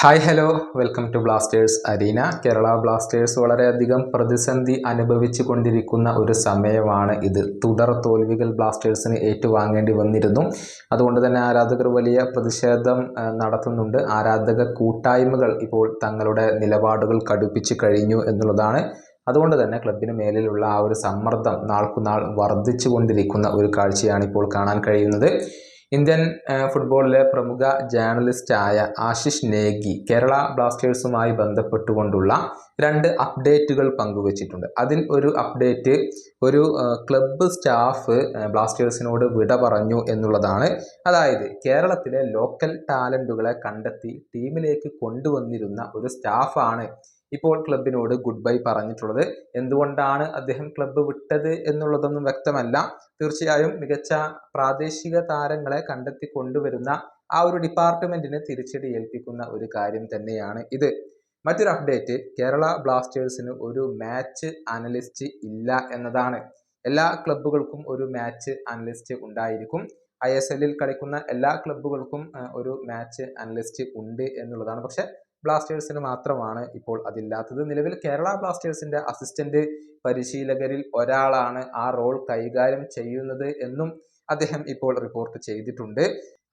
Hi hello welcome to Blasters arena Kerala Blasters വളരെയധികം പ്രതിസന്ധി അനുഭവിച്ചു കൊണ്ടിരിക്കുന്ന ഒരു സമയമാണ് ഇത്. തുടർ തോൽവികൾ ബ്ലാസ്റ്റേഴ്സിന് ഏറ്റുവാങ്ങേണ്ടി വന്നിരുന്നു. അതുകൊണ്ട് തന്നെ ആരാധകർ വലിയ പ്രതിഷേധം നടത്തുന്നുണ്ട്. ആരാധക കൂട്ടായ്മകൾ ഇപ്പോൾ തങ്ങളുടെ നിലപാടുകൾ കടുപ്പിച്ചു കഴിഞ്ഞു എന്നുള്ളതാണ്. അതുകൊണ്ട് തന്നെ ക്ലബിന് മേലിലുള്ള ആ ഒരു സമ്മർദ്ദം നാൾക്കുനാൾ വർദ്ധിച്ചു കൊണ്ടിരിക്കുന്ന ഒരു കാഴ്ചയാണ് ഇപ്പോൾ കാണാൻ കഴിയുന്നത്. ഇന്ത്യൻ ഫുട്ബോളിലെ പ്രമുഖ ജേർണലിസ്റ്റായ ആശിഷ് നേഗി കേരള ബ്ലാസ്റ്റേഴ്സുമായി ബന്ധപ്പെട്ടുകൊണ്ടുള്ള രണ്ട് അപ്ഡേറ്റുകൾ പങ്കുവച്ചിട്ടുണ്ട്. അതിൽ ഒരു അപ്ഡേറ്റ് ഒരു ക്ലബ്ബ് സ്റ്റാഫ് ബ്ലാസ്റ്റേഴ്സിനോട് വിട പറഞ്ഞു എന്നുള്ളതാണ്. അതായത് കേരളത്തിലെ ലോക്കൽ ടാലന്റുകളെ കണ്ടെത്തി ടീമിലേക്ക് കൊണ്ടുവന്നിരുന്ന ഒരു സ്റ്റാഫാണ് ഇപ്പോൾ ക്ലബിനോട് ഗുഡ് ബൈ പറഞ്ഞിട്ടുള്ളത്. എന്തുകൊണ്ടാണ് അദ്ദേഹം ക്ലബ്ബ് വിട്ടത് എന്നുള്ളതൊന്നും വ്യക്തമല്ല. തീർച്ചയായും മികച്ച പ്രാദേശിക താരങ്ങളെ കണ്ടെത്തി കൊണ്ടുവരുന്ന ആ ഒരു ഡിപ്പാർട്ട്മെന്റിന് തിരിച്ചടി ഏൽപ്പിക്കുന്ന ഒരു കാര്യം തന്നെയാണ് ഇത്. മറ്റൊരു അപ്ഡേറ്റ് കേരള ബ്ലാസ്റ്റേഴ്സിന് ഒരു മാച്ച് അനലിസ്റ്റ് ഇല്ല എന്നതാണ്. എല്ലാ ക്ലബ്ബുകൾക്കും ഒരു മാച്ച് അനലിസ്റ്റ് ഉണ്ടായിരിക്കും. ഐ എസ് എല്ലിൽ കളിക്കുന്ന എല്ലാ ക്ലബ്ബുകൾക്കും ഒരു മാച്ച് അനലിസ്റ്റ് ഉണ്ട് എന്നുള്ളതാണ്. പക്ഷെ ബ്ലാസ്റ്റേഴ്സിന് മാത്രമാണ് ഇപ്പോൾ അതില്ലാത്തത്. നിലവിൽ കേരള ബ്ലാസ്റ്റേഴ്സിന്റെ അസിസ്റ്റന്റ് പരിശീലകരിൽ ഒരാളാണ് ആ റോൾ കൈകാര്യം ചെയ്യുന്നത് എന്നും അദ്ദേഹം ഇപ്പോൾ റിപ്പോർട്ട് ചെയ്തിട്ടുണ്ട്.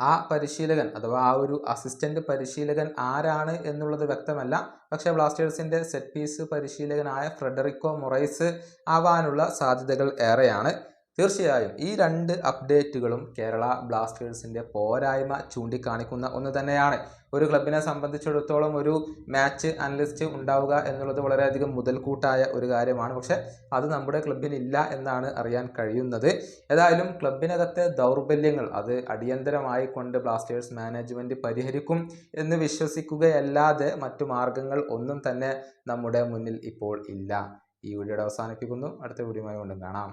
ആ പരിശീലകൻ അഥവാ ആ ഒരു അസിസ്റ്റന്റ് പരിശീലകൻ ആരാണ് എന്നുള്ളത് വ്യക്തമല്ല. പക്ഷേ ബ്ലാസ്റ്റേഴ്സിന്റെ സെറ്റ് പീസ് പരിശീലകനായ ഫ്രെഡറിക്കോ മൊറൈസ് ആവാനുള്ള സാധ്യതകൾ ഏറെയാണ്. തീർച്ചയായും ഈ രണ്ട് അപ്ഡേറ്റുകളും കേരള ബ്ലാസ്റ്റേഴ്സിന്റെ പോരായ്മ ചൂണ്ടിക്കാണിക്കുന്ന ഒന്ന് തന്നെയാണ്. ഒരു ക്ലബിനെ സംബന്ധിച്ചിടത്തോളം ഒരു മാച്ച് അനലിസ്റ്റ് ഉണ്ടാവുക എന്നുള്ളത് വളരെയധികം മുതൽക്കൂട്ടായ ഒരു കാര്യമാണ്. പക്ഷേ അത് നമ്മുടെ ക്ലബിന് ഇല്ല എന്നാണ് അറിയാൻ കഴിയുന്നത്. ഏതായാലും ക്ലബിനകത്തെ ദൗർബല്യങ്ങൾ അത് അടിയന്തരമായി കൊണ്ട് ബ്ലാസ്റ്റേഴ്സ് മാനേജ്മെന്റ് പരിഹരിക്കും എന്ന് വിശ്വസിക്കുകയല്ലാതെ മറ്റു മാർഗങ്ങൾ ഒന്നും തന്നെ നമ്മുടെ മുന്നിൽ ഇപ്പോൾ ഇല്ല. ഈ വീഡിയോയുടെ അവസാനിപ്പിക്കുന്നു. അടുത്ത വീഡിയോയുമായി കൊണ്ടും കാണാം.